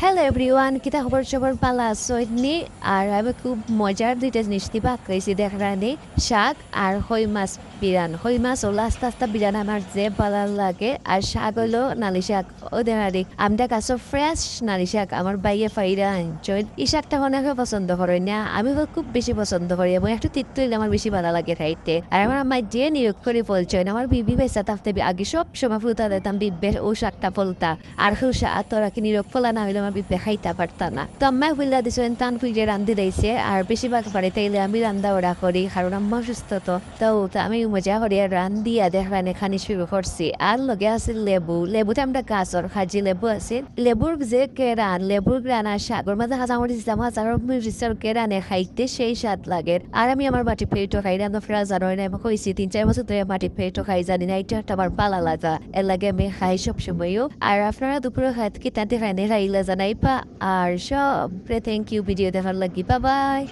Hello everyone কিতা খবর সবর পালা আছনি আর আমি খুব মজার দুইটা জিনিস দিবা খাইছি দেখানি শাক আর হই মাছ বিরান হই মাছ হলো আস্তে আস্তে বিরান আমার যে ভালো লাগে। আর শাক হলো নালি শাক। ও দেখারি আমরা কাছে ফ্রেশ নালি শাক আমার বাইয়ে ফাইরা আনছেন এই শাকটা অনেকে পছন্দ করে না? আমি খুব বেশি পছন্দ করি। এবং একটু তিত্ত আমার বেশি ভালো লাগে খাইতে আর আমার আম্মা যে নিয়োগ করে বলছেন আমার বিবি পয়সা তাফতে আগে সব সময় ফুলতা দিতাম বিবের ও শাকটা ফলতা। আর হুসা তোরা কি নিয়োগ ফলা না হইলে আমার বিবে খাইতে পারতা না। তো আম্মা ফুল্লা দিছেন টান ফুইরে রান্ধি দিয়েছে আর বেশিরভাগ পারে তাইলে আমি রান্দা ওরা করি, কারণ আম্মা সুস্থ তো। তো আমি মজা করি আর রান্ধি আর দেখানে খানি শুরু করছি। আর লগে আছে লেবু। লেবুতে আমরা গাছর খাজি লেবু আছে। লেবুর যে কেরান, লেবুর গ্রান, সাগর মাঝে হাজামরি দিতাম হাজার মিরিচর কেরানে খাইতে সেই স্বাদ লাগে। আর আমি আমার মাটি পেটো খাই রান্না ফেরা জানো না আমি কইছি, তিন চার বছর ধরে মাটি পেটো খাই জানি না, এটা আমার পালা লাগা। এর লাগে আমি খাই সব সময়ও আর আপনারা দুপুরে খাই কি তাতে খাই খাইলে পা আর সব থ্যাংক ইউ ভিডিও দেখার লাগি বা বাই